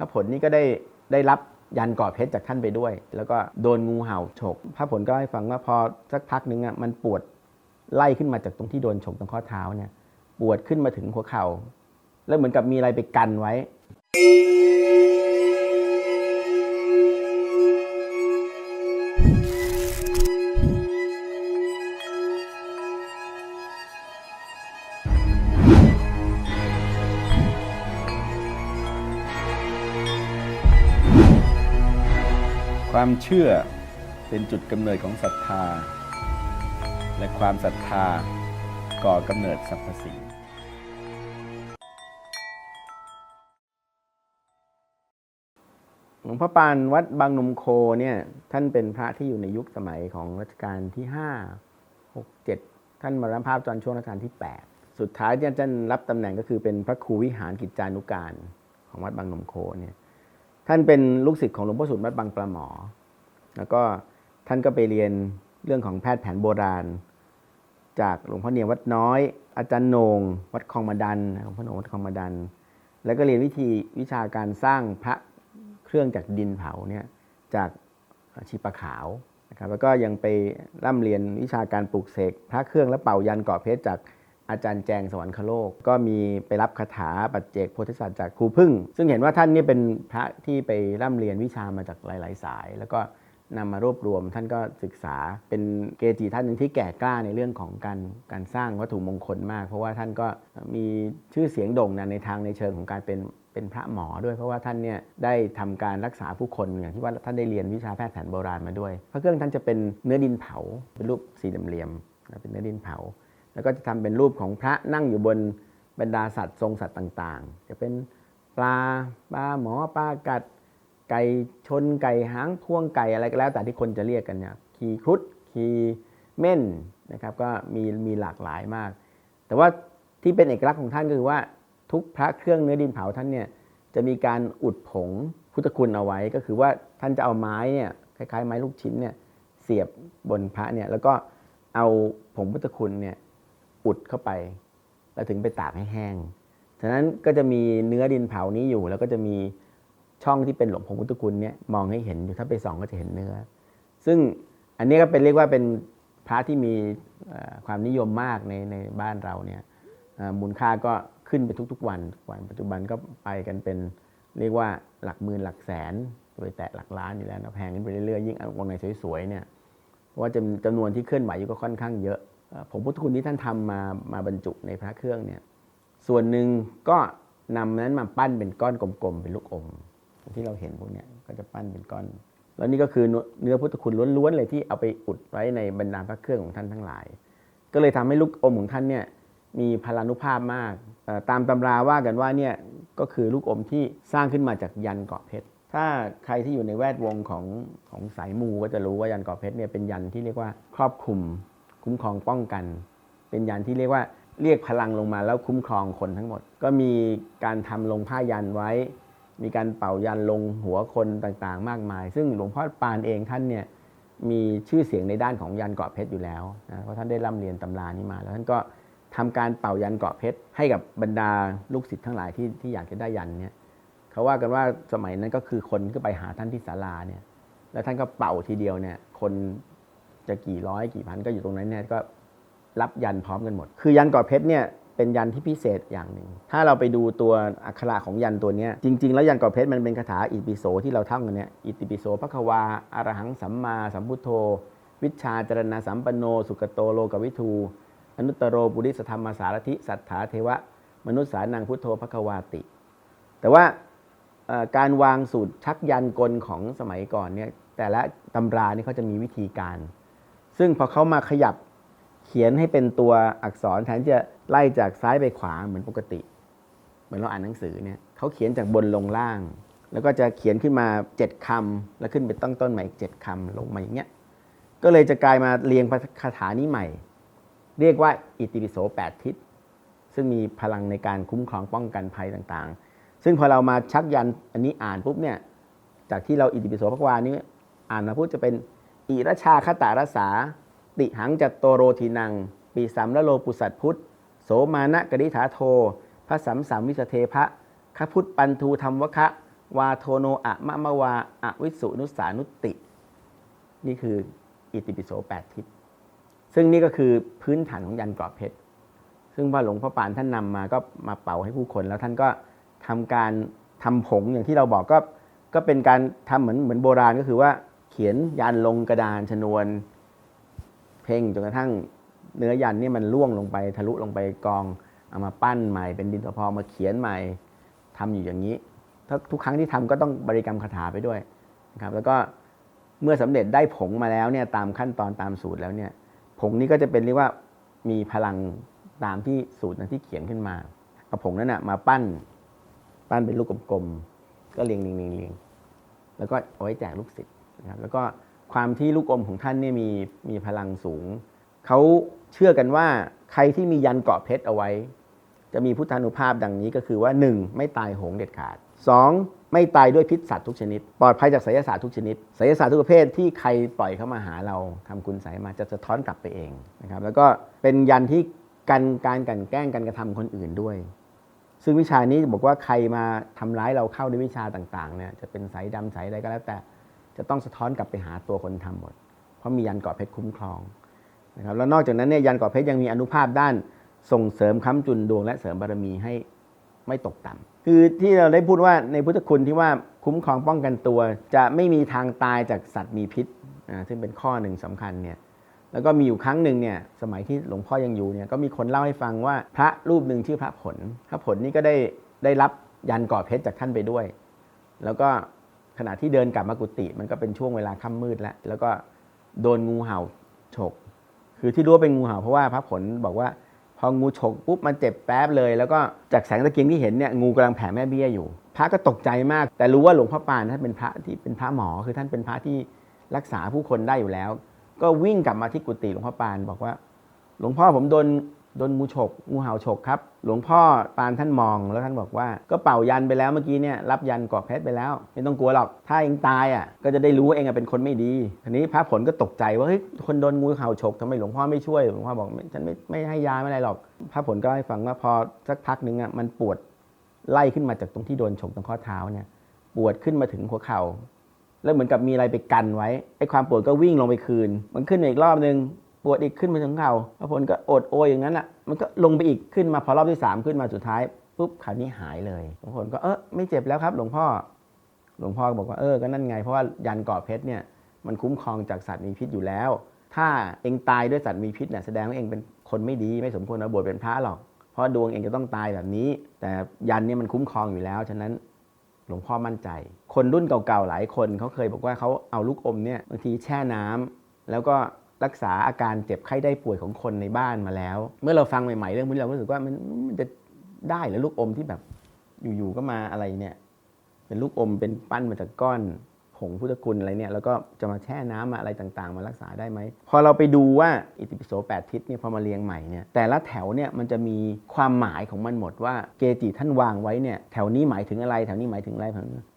พระผลนี่ก็ได้ได้รับยันกาะเพชรจากท่านไปด้วย แล้วก็โดนงูเห่าฉกพระผลก็ให้ฟังว่าพอสักพักนึงอะมันปวดไล่ขึ้นมาจากตรงที่โดนฉกตรงข้อเท้าเนี่ย ปวดขึ้นมาถึงหัวเข่าแล้วเหมือนกับมีอะไรไปกันไว้ ความเชื่อเป็นจุดกำเนิดของศรัทธา และความศรัทธาก่อกำเนิดสรรพสิ่งหลวงพ่อปานวัดบางนมโคเนี่ยท่านเป็นพระที่อยู่ในยุคสมัยของรัชกาลที่ 5 6 7 ท่านมรณภาพตอนช่วงรัชกาลที่ 8 สุดท้ายเนี่ยท่านรับตำแหน่งก็คือเป็นพระครูวิหารกิจจานุการของวัดบางนมโคเนี่ย ท่านเป็นลูกศิษย์ของหลวงพ่อสุดวัดบางปลาหมอ แล้วก็ท่านก็ไปเรียนเรื่องของแพทย์แผนโบราณ จากหลวงพ่อเนียมวัดน้อย อาจารย์โหนงวัดคลองมาดันหลวงพ่อโหนงวัดคลองมาดัน แล้วก็เรียนวิธีวิชาการสร้างพระเครื่องจากดินเผาเนี่ยจากชีปะขาวนะครับแล้วก็ยังไปร่ำเรียนวิชาการปลูกเสกพระเครื่องและเป่ายันเกาะเพชรจาก อาจารย์แจงสวรรคโลก ก็มีไปรับคาถาปัจเจกโพธิสัตว์จากครูพึ่ง ซึ่งเห็นว่าท่านนี่เป็นพระที่ไปร่ำเรียนวิชามาจากหลาย ๆ สาย แล้วก็นำมารวบรวมท่านก็ศึกษาเป็นเกจิท่านหนึ่งที่แก่กล้าในเรื่องของการการสร้างวัตถุมงคลมาก เพราะว่าท่านก็มีชื่อเสียงโด่งดังในทางในเชิงของการเป็นเป็นพระหมอด้วยเพราะว่าท่านเนี่ยได้ทำการรักษาผู้คนอย่างที่ว่าท่านได้เรียนวิชาแพทย์แผนโบราณมาด้วยพระเครื่องท่านจะเป็นเนื้อดินเผาเป็นรูปสี่เหลี่ยมเป็นเนื้อดินเผา แล้วก็จะทำเป็นรูปของพระนั่งอยู่บนบรรดาสัตว์ทรงสัตว์ต่างๆ จะเป็นปลาปลาหมอปลากัด ไก่ชนไก่หางพวงไก่อะไรก็แล้ว แต่ที่คนจะเรียกกันเนี่ยขีครุฑขีเม่นนะครับก็มีมีหลากหลายมาก แต่ว่าที่เป็นเอกลักษณ์ของท่านก็คือว่าทุกพระเครื่องเนื้อดินเผาท่านเนี่ยจะมีการอุดผงพุทธคุณเอาไว้ก็คือว่าท่านจะเอาไม้เนี่ยคล้ายๆ ไม้ลูกชิ้นเนี่ยเสียบบนพระเนี่ยแล้วก็เอาผงพุทธคุณเนี่ย อุดเข้าไป แล้วถึงไปตากให้แห้ง ฉะนั้นก็จะมีเนื้อดินเผานี้อยู่ แล้วก็จะมีช่องที่เป็นหลวงพงพุทธคุณเนี่ยมองให้เห็นอยู่ถ้าไปส่องก็จะเห็นเนื้อ ซึ่งอันนี้ก็เป็นเรียกว่าเป็นพระที่มีความนิยมมากในในบ้านเราเนี่ยมูลค่าก็ขึ้นไปทุกๆ วันทุกวันปัจจุบันก็ไปกันเป็นเรียกว่าหลักหมื่นหลักแสนไปแตะหลักล้านอยู่แล้วนะแพงขึ้นไปเรื่อยๆยิ่งองค์ไหนสวยๆเนี่ยเพราะว่าจำจำนวนที่เคลื่อนไหวอยู่ก็ค่อนข้างเยอะ ผงพุทธคุณที่ท่านทำมามาบรรจุในพระเครื่องเนี่ยส่วนหนึ่งก็นำนั้นมาปั้นเป็นก้อนกลมๆเป็นลูกอมที่เราเห็นพวกเนี้ยก็จะปั้นเป็นก้อน แล้วนี่ก็คือเนื้อพุทธคุณล้วนๆเลยที่เอาไปอุดไว้ในบรรดาพระเครื่องของท่านทั้งหลาย ก็เลยทำให้ลูกอมของท่านเนี่ยมีพลานุภาพมากตามตำราว่ากันว่าเนี่ยก็คือลูกอมที่สร้างขึ้นมาจากยันเกาะเพชรถ้าใครที่อยู่ในแวดวงของของสายมูก็จะรู้ว่ายันเกาะเพชรเนี่ยเป็นยันที่เรียกว่าครอบคลุม คุ้มครองป้องกัน เป็นยันที่เรียกว่าเรียกพลังลงมาแล้วคุ้มครองคนทั้งหมด ก็มีการทำลงผ้ายันไว้ มีการเป่ายันลงหัวคนต่างๆ มากมาย ซึ่งหลวงพ่อปานเองท่านเนี่ยมีชื่อเสียงในด้านของยันเกาะเพชรอยู่แล้วนะเพราะท่านได้ร่ำเรียนตำรานี้มา แล้วท่านก็ทำการเป่ายันเกาะเพชรให้กับบรรดาลูกศิษย์ทั้งหลายที่ที่อยากจะได้ยันเนี่ยเขาว่ากันว่าสมัยนั้นก็คือคนก็ไปหาท่านที่ศาลาเนี่ยแล้วท่านก็เป่าทีเดียวเนี่ยคน จะกี่ร้อยกี่พันก็อยู่ตรงนั้นเนี่ยก็รับยันพร้อมกันหมด คือยันกาะเพชรเนี่ยเป็นยันที่พิเศษอย่างหนึ่ง ถ้าเราไปดูตัวอักขระของยันตัวเนี้ยจริง ๆ แล้วยันกาะเพชรมันเป็นคาถาอิติปิโสที่เราท่องกันเนี่ยอิติปิโสพระควาอารหังสัมมาสัมพุทโธ วิชาจรณะสัมปันโน สุกโตโลกวิทูอนุตตโรปุริสธรรมสารถิสัทธาเทวะ มนุษย์สานังพุทโธพระควาติ แต่ว่าการวางสูตรชักยันกลของสมัยก่อนเนี่ยแต่ละตำรานี่เขาจะมีวิธีการ ซึ่งพอเขามาขยับเขียนให้เป็นตัวอักษรแทนที่จะไล่จากซ้ายไปขวาเหมือนปกติ เหมือนเราอ่านหนังสือเนี่ยเขาเขียนจากบนลงล่าง แล้วก็จะเขียนขึ้นมา 7คำแล้วขึ้นไปตั้งต้นใหม่อีกเจ็ดคำลงมาอย่างเงี้ยก็เลยจะกลายมาเรียงคาถานี้ใหม่ เรียกว่าอิติปิโส8ทิศซึ่งมีพลังในการคุ้มครองป้องกันภัยต่างๆ ซึ่งพอเรามาชักยันอันนี้อ่านปุ๊บเนี่ยจากที่เราอิติปิโสพระวานี้อ่านมาพูดจะเป็น อิรชาคตารสา ติหังจัตโตโรทีนัง ปีสัมละโลปุสัตพุทธโสมานะกริธาโทพระสัมสัมวิสเทพะขพุทธปันทูธรรมวคะ วาโทโนอะมะมะวาอะวิสุนุสานุติ นี่คืออิติปิโสแปดทิศซึ่งนี่ก็คือพื้นฐานของยันกรอบเพชร ซึ่งพอหลวงพ่อปานท่านนำมาก็มาเป่าให้ผู้คนแล้วท่านก็ทำการทำผงอย่างที่เราบอกก็ก็เป็นการทำเหมือนเหมือนโบราณก็คือว่า ขียนยันลงกระดานชนวน เพ่งจนกระทั่งเนื้อยันนี่มันล่วงลงไปทะลุลงไปกองเอามาปั้นใหม่เป็นดินสอพองมาเขียนใหม่ทำอยู่อย่างนี้ถ้าทุกครั้งที่ทำก็ต้องบริกรรมคาถาไปด้วยนะครับแล้วก็เมื่อสำเร็จได้ผงมาแล้วเนี่ยตามขั้นตอนตามสูตรแล้วเนี่ยผงนี้ก็จะเป็นเรียกว่ามีพลังตามที่สูตรนั้นที่เขียนขึ้นมาเอาผงนั้นนะมาปั้น ปั้นเป็นลูกกลมๆก็เรียงเรียงเรียงเรียงแล้วก็เอาไว้แจกลูกศิษย์ นะครับแล้วก็ความที่ลูกอมของท่านเนี่ยมีมีพลังสูง เขาเชื่อกันว่าใครที่มียันเกาะเพชรเอาไว้ จะมีพุทธานุภาพดังนี้ก็คือว่า 1. ไม่ตายโหงเด็ดขาด 2. ไม่ตายด้วยพิษสัตว์ทุกชนิด ปลอดภัยจากไสยศาสตร์ทุกชนิดไสยศาสตร์ทุกประเภทที่ใครปล่อยเข้ามาหาเราทำคุณใสยมาจะสะท้อนกลับไปเองนะครับแล้วก็เป็นยันที่กันการกันแกล้งกันกระทำคนอื่นด้วยซึ่งวิชานี้บอกว่าใครมาทำร้ายเราเข้าในวิชาต่างๆเนี่ยจะเป็นสายดำสายอะไรก็แล้วแต่ จะต้องสะท้อนกลับไปหาตัวคนทำหมด เพราะมียันเกาะเพชรคุ้มครองนะครับแล้วนอกจากนั้นเนี่ยยันเกาะเพชรยังมีอนุภาพด้านส่งเสริมค้ำจุนดวงและเสริมบารมีให้ไม่ตกต่ำคือที่เราได้พูดว่าในพุทธคุณที่ว่าคุ้มครองป้องกันตัว จะไม่มีทางตายจากสัตว์มีพิษอ่าซึ่งเป็นข้อหนึ่งสำคัญเนี่ยแล้วก็มีอยู่ครั้งหนึ่งเนี่ยสมัยที่หลวงพ่อยังอยู่เนี่ยก็มีคนเล่าให้ฟังว่าพระรูปหนึ่งชื่อพระผล พระผลนี่ก็ได้ได้รับยันก่อเพชรจากท่านไปด้วย แล้วก็ ขณะที่เดินกลับมากุฏิมันก็เป็นช่วงเวลาค่ำมืดแล้ว แล้วก็โดนงูเห่าฉก คือที่รู้ว่าเป็นงูเห่าเพราะว่าพระผลบอกว่า พองูฉกปุ๊บมันเจ็บแป๊บเลย แล้วก็จากแสงตะเกียงที่เห็นเนี่ยงูกำลังแผ่แม่เบี้ยอยู่ พระก็ตกใจมาก แต่รู้ว่าหลวงพ่อปานท่านเป็นพระที่เป็นพระหมอคือท่านเป็นพระที่รักษาผู้คนได้อยู่แล้ว ก็วิ่งกลับมาที่กุฏิหลวงพ่อปานบอกว่า หลวงพ่อผมโดน โดนงูฉกงูเห่าฉกครับ หลวงพ่อปานท่านมองแล้วท่านบอกว่า ก็เป่ายันไปแล้วเมื่อกี้เนี่ยรับยันกอบเพชรไปแล้ว ไม่ต้องกลัวหรอก ถ้าเองตายอะก็จะได้รู้ว่าเองเป็นคนไม่ดีทีนี้พระผลก็ตกใจว่าเฮ้ยคนโดนงูเห่าฉกทำไมหลวงพ่อไม่ช่วยหลวงพ่อบอกฉันไม่ไม่ให้ยาไม่อะไรหรอก พระผลก็ให้ฟังว่าพอสักพักหนึงอะมันปวดไล่ขึ้นมาจากตรงที่โดนฉกตรงข้อเท้าเนี่ยปวดขึ้นมาถึงหัวเข่าแล้วเหมือนกับมีอะไรไปกันไว้ไอ้ความปวดก็วิ่งลงไปคืน มันขึ้นมาอีกรอบนึง ปวดอีกขึ้นมาถึงเข่าพระผลก็อดโอยอย่างนั้นอะมันก็ลงไปอีกขึ้นมาพอรอบที่สามขึ้นมาสุดท้ายปุ๊บคราวนี้หายเลยพระผลก็เออไม่เจ็บแล้วครับ หลวงพ่อ หลวงพ่อบอกว่าเออก็นั่นไงเพราะว่ายันกาะเพชรเนี่ยมันคุ้มครองจากสัตว์มีพิษอยู่แล้ว ถ้าเองตายด้วยสัตว์มีพิษเนี่ยแสดงว่าเองเป็นคนไม่ดีไม่สมควรมาบวชเป็นพระหรอก เพราะดวงเองจะต้องตายแบบนี้ แต่ยันเนี่ยมันคุ้มครองอยู่แล้วฉะนั้นหลวงพ่อมั่นใจ คนรุ่นเก่าๆหลายคนเขาเคยบอกว่าเขาเอาลูกอมเนี่ยบางทีแช่น้ำแล้วก็ รักษาอาการเจ็บไข้ได้ป่วยของคนในบ้านมาแล้ว เมื่อเราฟังใหม่ๆเรื่องพวกนี้เราก็รู้สึกว่ามันมันจะได้เหรือลูกอมที่แบบอยู่ๆก็มาอะไรเนี่ย เป็นลูกอมเป็นปั้นมาจากก้อนผงพุทธคุณอะไรเนี่ยแล้วก็จะมาแช่น้ำมาอะไรต่างๆ มารักษาได้ไหม พอเราไปดูว่าอิติปิโส8ทิศเนี่ยพอมาเรียงใหม่เนี่ยแต่ละแถวเนี่ยมันจะมีความหมายของมันหมดว่าเกจิท่านวางไว้เนี่ยแถวนี้หมายถึงอะไรแถวนี้หมายถึงอะไร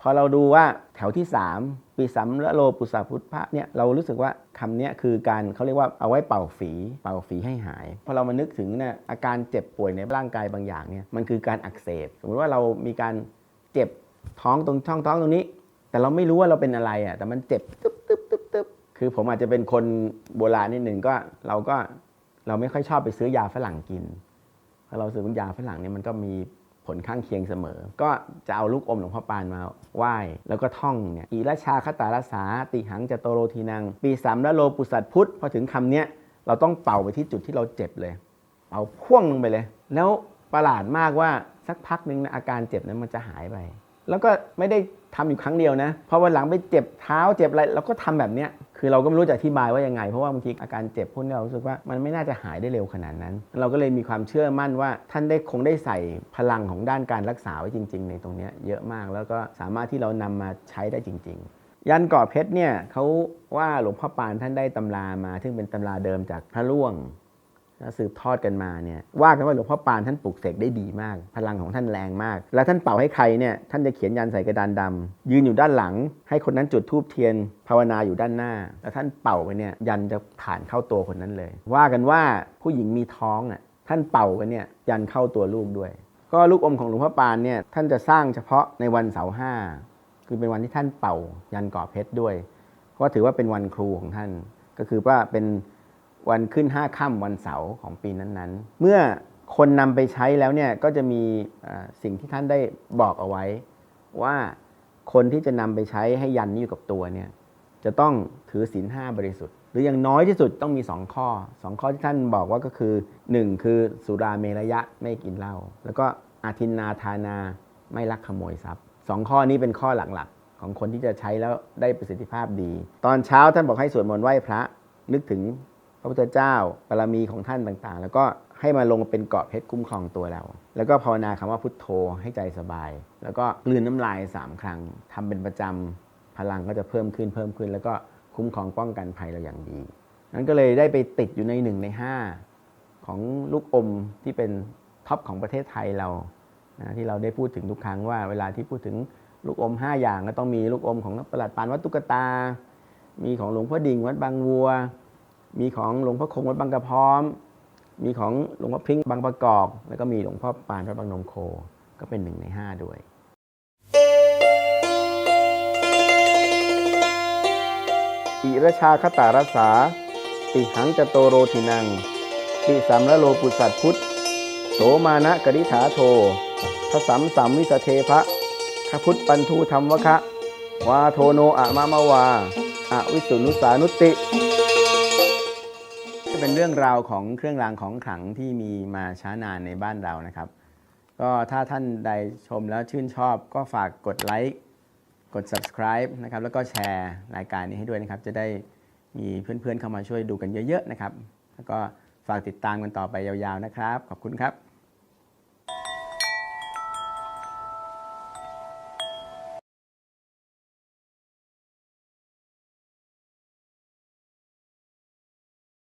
พอเราดูว่าแถวที่ 3ปีสัมละโลปุสาพุทธะเนี่ยเรารู้สึกว่าคำนี้คือการเขาเรียกว่าเอาไว้เป่าฝี เป่าฝีให้หายพอเรามานึกถึงเนี่ยอาการเจ็บป่วยในร่างกายบางอย่างเนี่ยมันคือการอักเสบสมมติว่าเรามีการเจ็บท้องตรงช่องท้องตรงนี้ แต่เราไม่รู้ว่าเราเป็นอะไรอะแต่มันเจ็บตึ๊บตึ๊บตึ๊บตึ๊บคือผมอาจจะเป็นคนโบราณนิดหนึ่งก็เราก็เราไม่ค่อยชอบไปซื้อยาฝรั่งกินเพราะเราซื้อยาฝรั่งเนี่ยมันก็มี ผลข้างเคียงเสมอ ก็จะเอาลูกอมหลวงพ่อปานมาไหว้ แล้วก็ท่องเนี่ยอีราชาคตาราสาติหังจโตโรทีนัง ปีสามละโลปุสัตพุทธพอถึงคำเนี้ยเราต้องเป่าไปที่จุดที่เราเจ็บเลยเป่าพ่วงลงไปเลย แล้วประหลาดมากว่าสักพักหนึ่งนะอาการเจ็บนั้นมันจะหายไป แล้วก็ไม่ได้ทำอยู่ครั้งเดียวนะเพราะวันหลังไปเจ็บเท้าเจ็บอะไรเราก็ทำแบบเนี้ยคือเราก็ไม่รู้จะอธิบายว่ายังไง เพราะว่าบางทีอาการเจ็บพวกนี้เรารู้สึกว่ามันไม่น่าจะหายได้เร็วขนาดนั้น เราก็เลยมีความเชื่อมั่นว่าท่านได้คงได้ใส่พลังของด้านการรักษาไว้จริง ๆ ในตรงเนี้ยเยอะมากแล้วก็สามารถที่เรานำมาใช้ได้จริง ๆ ยันกาะเพชรเนี่ยเขาว่าหลวงพ่อปานท่านได้ตำรามา ซึ่งเป็นตำราเดิมจากพระร่วง สืบทอดกันมาเนี่ยว่ากันว่าหลวงพ่อปานท่านปลูกเสกได้ดีมาก พลังของท่านแรงมาก แล้วท่านเป่าให้ใครเนี่ยท่านจะเขียนยันใส่กระดานดำยืนอยู่ด้านหลัง ให้คนนั้นจุดธูปเทียน ภาวนาอยู่ด้านหน้า แล้วท่านเป่าไปเนี่ยยันจะผ่านเข้าตัวคนนั้นเลย ว่ากันว่าผู้หญิงมีท้องอะท่านเป่ากันเนี่ยยันเข้าตัวลูกด้วย ก็ลูกอมของหลวงพ่อปานเนี่ยท่านจะสร้างเฉพาะในวันเสาร์ห้าคือเป็นวันที่ท่านเป่ายันก่อเพชรด้วย เพราะถือว่าเป็นวันครูของท่านก็คือว่าเป็น วันขึ้นห้าค่ำวันเสาร์ของปีนั้นๆ เมื่อคนนำไปใช้แล้วเนี่ยก็จะมีสิ่งที่ท่านได้บอกเอาไว้ ว่าคนที่จะนำไปใช้ให้ยันนี้อยู่กับตัวเนี่ยจะต้องถือศีลห้าบริสุทธิ์ หรืออย่างน้อยที่สุดต้องมี 2 ข้อ 2 ข้อที่ท่านบอกว่าก็คือ 1 คือสุราเมรยะไม่กินเหล้าแล้วก็อาทินนาทานาไม่ลักขโมยทรัพย์สองข้อนี้เป็นข้อหลักๆ ของคนที่จะใช้แล้วได้ประสิทธิภาพดี ตอนเช้าท่านบอกให้สวดมนต์ไหว้พระนึกถึง พระพุทธเจ้าบารมีของท่านต่างๆ แล้วก็ให้มาลงมาเป็นเกาะเพชรคุ้มครองตัวเรา แล้วก็ภาวนาคำว่าพุทโธให้ใจสบาย แล้วก็กลืนน้ำลายสามครั้งทำเป็นประจำพลังก็จะเพิ่มขึ้นเพิ่มขึ้น แล้วก็คุ้มครองป้องกันภัยเราอย่างดี นั้นก็เลยได้ไปติดอยู่ในหนึ่งในห้าของลูกอมที่เป็นท็อปของประเทศไทยเรานะที่เราได้พูดถึงทุกครั้งว่าเวลาที่พูดถึงลูกอม 5 อย่างก็ต้องมีลูกอมของประหลัดปานวัดตุกตา มีของหลวงพ่อดิ่งวัดบางวัว มีของหลวงพ่อคงวัดบางกระพร้อม มีของหลวงพ่อพริ้งบางประกอบ แล้วก็มีหลวงพ่อปานวัดบางนมโค ก็เป็นหนึ่งในห้าด้วยอิรชาคตารสา ติหังจโตโรทินัง ติสัมระโลปุสัตพุทธโสมานะกริฐาโททสัมสัมวิสเทพะขพุทธปันทูธรรมวคะ วาโทโนอะมะมะวาอะวิสุนุสานุติ เป็นเรื่องราวของเครื่องรางของขลังที่มีมาช้านานในบ้านเรานะครับ ก็ถ้าท่านใดชมแล้วชื่นชอบก็ฝากกดไลค์กด subscribe นะครับแล้วก็แชร์รายการนี้ให้ด้วยนะครับ จะได้มีเพื่อนๆเข้ามาช่วยดูกันเยอะ ๆ นะครับ แล้วก็ฝากติดตามกันต่อไปยาวๆนะครับ ขอบคุณครับ